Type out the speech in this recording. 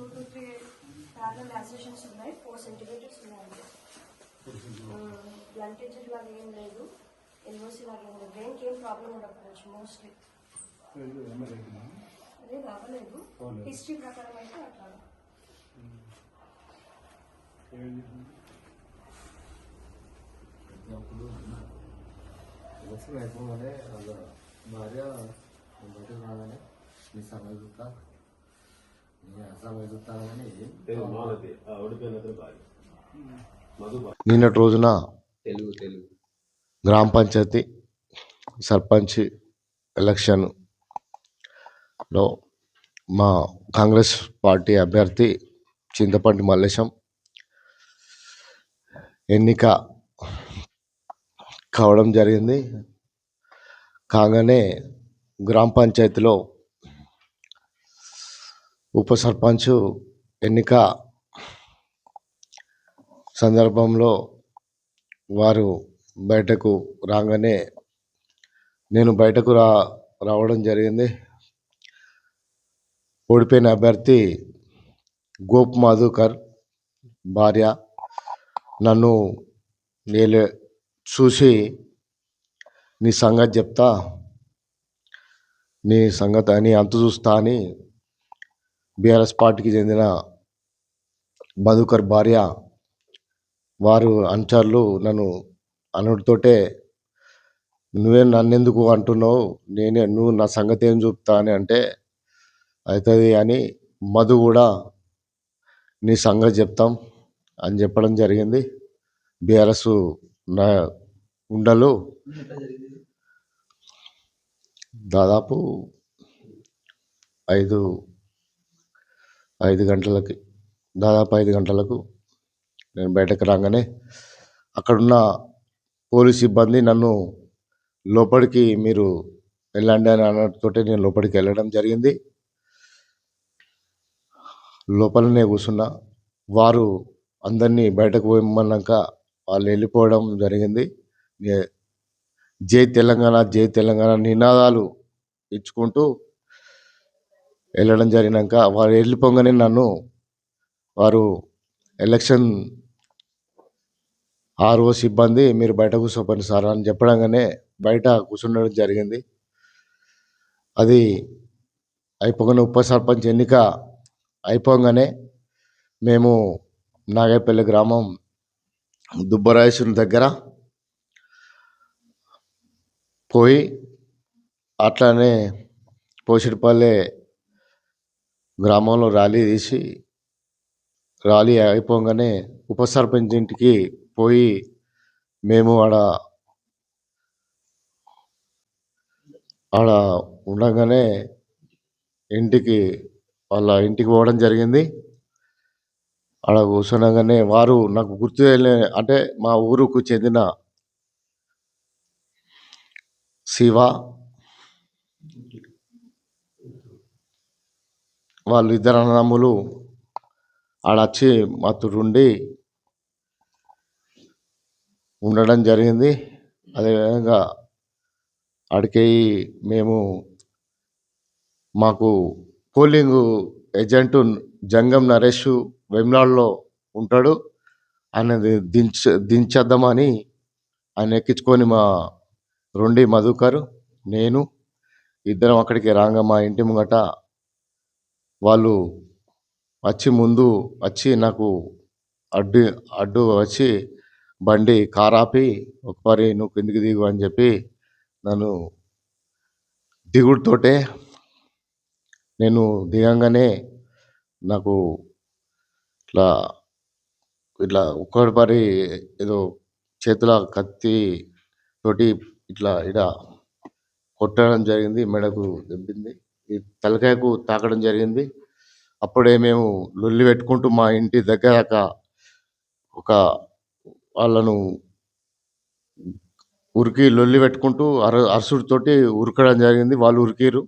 Two to three parallel lacerations ఉన్నాయి. Four centimetres ఉన్నాయండి. బ్లంటేజెస్ లాగా ఏం లేదు. ఎల్ఓసి లాగా ఏం లేదు. బ్రెయిన్కి ఏం ప్రాబ్లం ఉండకపోవచ్చు మోస్ట్లీ. అదే కావలేదు హిస్టరీ ప్రకారం అయితే అట్లా. అప్పుడు ఎలక్షన్ అయిపోగానే వాళ్ళ భార్య బయటకు రాగానే నీ సమయం నిన్నటి రోజున తెలుగు తెలుగు. గ్రామ పంచాయతీ సర్పంచ్ ఎలక్షన్లో మా కాంగ్రెస్ పార్టీ అభ్యర్థి చింతపంటి మల్లేశం ఎన్నిక కావడం జరిగింది. కాగానే గ్రామ పంచాయతీలో ఉప సర్పంచ్ ఎన్నిక సందర్భంలో వారు బయటకు రాగానే నేను బయటకు రా రావడం జరిగింది. ఓడిపోయిన అభ్యర్థి గోప్ మాధుకర్ భార్య నన్ను నేను చూసి నీ సంగతి చెప్తా నీ సంగతి అని అంత చూస్తా అని బీఆర్ఎస్ పార్టీకి చెందిన మధుకర్ భార్య వారు అనుచరులు నన్ను అనుడితోటే నువ్వే నన్నెందుకు అంటున్నావు? నేనే నువ్వు నా సంగతి ఏం చూపుతా అని అంటే అవుతుంది అని మధు కూడా నీ సంగతి చెప్తాం అని చెప్పడం జరిగింది. బీఆర్ఎస్ నా ఉండలు దాదాపు ఐదు ఐదు గంటలకి దాదాపు ఐదు గంటలకు నేను బయటకు రాగానే అక్కడున్న పోలీస్ సిబ్బంది నన్ను లోపలికి మీరు వెళ్ళండి అని అనడంతో నేను లోపలికి వెళ్ళడం జరిగింది. లోపలనే కూర్చున్నా వారు అందరినీ బయటకు పోయమన్నాక వాళ్ళు వెళ్ళిపోవడం జరిగింది. జై తెలంగాణ జై తెలంగాణ నినాదాలు ఇచ్చుకుంటూ వెళ్ళడం జరిగినాక వారు వెళ్ళిపోగానే నన్ను వారు ఎలక్షన్ ఆర్ఓ సిబ్బంది మీరు బయట కూర్చోపండి సార్ అని చెప్పడంగానే బయట కూర్చుండడం జరిగింది. అది అయిపోగానే ఉప సర్పంచ్ ఎన్నిక అయిపోగానే మేము నాగేపల్లి గ్రామం దుబ్బరాయసుని దగ్గర పోయి అట్లానే పోషిడిపల్లె గ్రామంలో ర్యాలీ తీసి ర్యాలీ అయిపోగానే ఉప సర్పంచ్ ఇంటికి పోయి మేము ఆడ ఆడ ఉండగానే ఇంటికి వాళ్ళ ఇంటికి పోవడం జరిగింది. ఆడ కూర్చునగానే వారు నాకు గుర్తు అంటే మా ఊరుకు చెందిన శివ వాళ్ళు ఇద్దరు అన్నదమ్ములు ఆడొచ్చి ఉండి ఉండడం జరిగింది. అదేవిధంగా ఆడికి మేము మాకు పోలింగ్ ఏజెంట్ జంగం నరేష్ వెమ్లాడ్లో ఉంటాడు. ఆయన దించ దించేద్దామని ఆయన ఎక్కించుకొని మా రెండి మధుకర్ నేను ఇద్దరం అక్కడికి రాగా మా ఇంటి ముంగట వాళ్ళు వచ్చి ముందు వచ్చి నాకు అడ్డు అడ్డు వచ్చి బండి కార్ ఆపి ఒకసారి నువ్వు కిందికి దిగు అని చెప్పి నన్ను దిగుడుతోటే నేను దిగంగానే నాకు ఇట్లా ఇట్లా ఒక్కడి పరి ఏదో చేతుల కత్తి తోటి ఇట్లా ఇడ కొట్టడం జరిగింది మెడకు దెబ్బింది. ఈ తలకాయకు తాకడం జరిగింది. అప్పుడే మేము లొల్లి పెట్టుకుంటూ మా ఇంటి దగ్గర ఒక వాళ్ళను ఉరికి లొల్లి పెట్టుకుంటూ అర అరుసుడితోటి ఉరకడం జరిగింది. వాళ్ళు ఉరికిరు